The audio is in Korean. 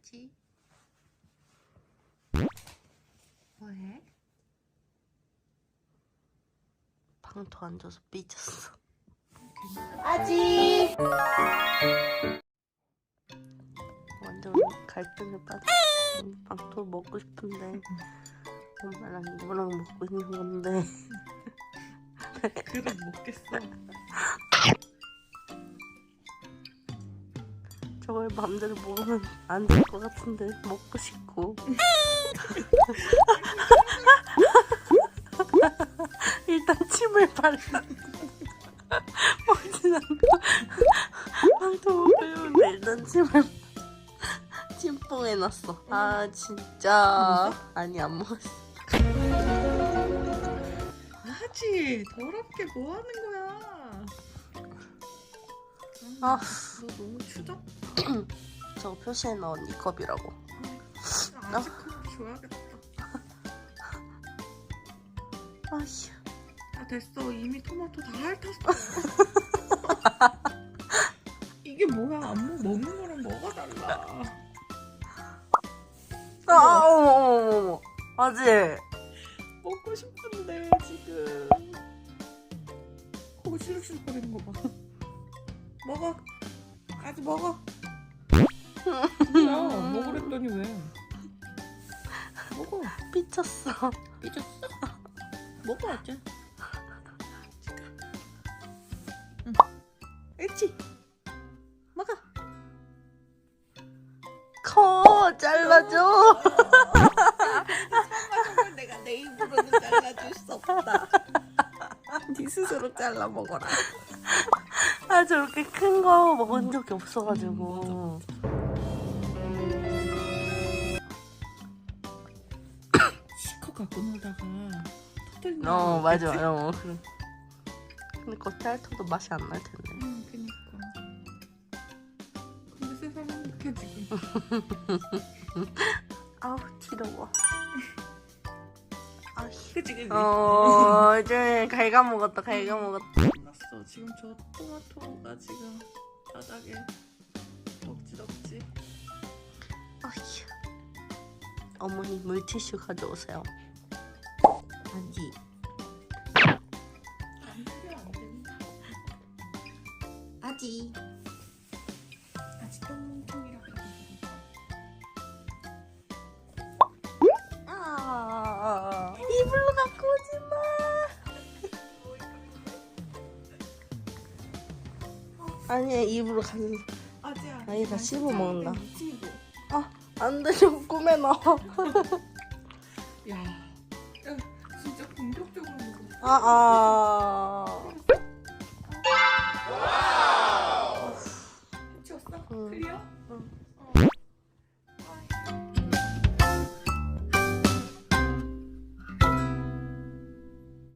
아지. 뭐해? 방토 앉아서 삐졌어. 아지. 완전 갈등에 빠져. 방토 먹고 싶은데 엄마랑 이모랑 먹고 있는 건데. 그릇 먹겠어. 저걸 맘대로 먹으면 안 될 것 같은데 먹고 싶고 일단 침을 발라 먹진 않고 방도 먹으면 일단 침을 찜뽕 해 놨어 아 진짜 아니 안 먹었어 하지. 더럽게 뭐 하는 거야? 아. 너 너무 추적. 저거 표시해 넣은 이 컵이라고 아직 컵 줘야겠다. 아휴 아 됐어. 이미 토마토 다 핥았어. 이게 뭐야? 안무 먹는 거랑 뭐가 달라? 아 어머 어머 어머 아지 먹고 싶은데 지금 코가 시룩시룩거리는 거 봐. 먹어. 아직 먹어. 뭐야? 먹으랬더니 왜? 먹어. 삐쳤어 삐졌어? 먹어 아자. 응. 옳지. 먹어. 커 잘라줘 정말 내가 내 입으로는 잘라줄 수 없다. 네 스스로 잘라 먹어라. 아 저렇게 큰 거 먹은 적이 없어가지고 갖고 놀다가 터뜨린 어 맞아 어 그래. 근데 겉핥아도 맛이 안 날 텐데 응, 그니까. 근데 세상 행복해 지금. 아우 지러워 아휴 그치 그치. 어 이제 갈가 먹었다 갈가 먹었다 났어. 지금 저 토마토가 지금 바닥에 덕지덕지. 아휴 어머니 물티슈 가져오세요 돼, 안 된다. 아지 아직 똥통이라. 아 이불로 갖고 오지 마 아니야 입으로 가는 아지야. 아니, 다 씹어 먹는다. 미치고. 안돼 좀 꿈에 나와 야. 야, 진짜 공격적으로 먹어. 아, 아.